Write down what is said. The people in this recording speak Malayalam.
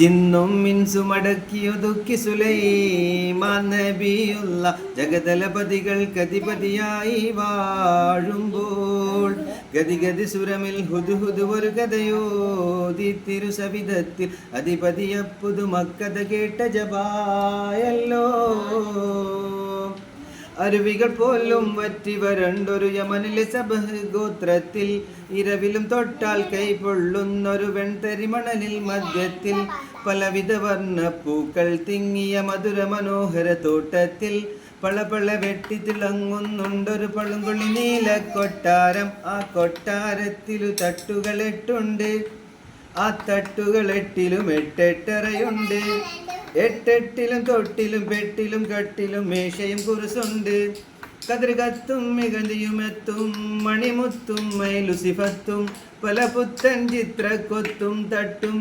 ജിന്നും മിൻസും അടക്കിയൊതുക്കി സുലൈമാൻ നബിയുള്ള ജഗതലപതികൾ കതിപതിയായി വാഴുമ്പോൾ ഗതിഗതി സുരമിൽ ഹുദുഹുദു ഒരു കഥയോതി തിരുസവിധത്തിൽ അധിപതിയ പുതുമക്കഥ കേട്ട ജപായല്ലോ. അരുവികൾ പോലും വറ്റി വരണ്ടൊരു യമനിലെ സബഹ് ഗോത്രത്തിൽ ഇരവിലും തൊട്ടാൽ കൈപൊള്ളുന്നൊരു വെൺതരിമണലിൽ മധ്യത്തിൽ പലവിധ വർണ പൂക്കൾ തിങ്ങിയ മധുര മനോഹര തോട്ടത്തിൽ. പളപള വെട്ടി തിളങ്ങുന്നുണ്ടൊരു പളുങ്കുളി നീല കൊട്ടാരം. ആ കൊട്ടാരത്തിലു തട്ടുകൾ എട്ടുണ്ട്. ആ തട്ടുകൾ എട്ടിലും എട്ടെട്ടറയുണ്ട്. എട്ടെട്ടിലും തൊട്ടിലും പെട്ടിലും കെട്ടിലും മേശയും കുറുസുണ്ട് കതിർകത്തും മികതിയും എത്തും മണിമുത്തും മൈലുസിഫത്തും പല പുത്തൻ ചിത്രക്കൊത്തും തട്ടും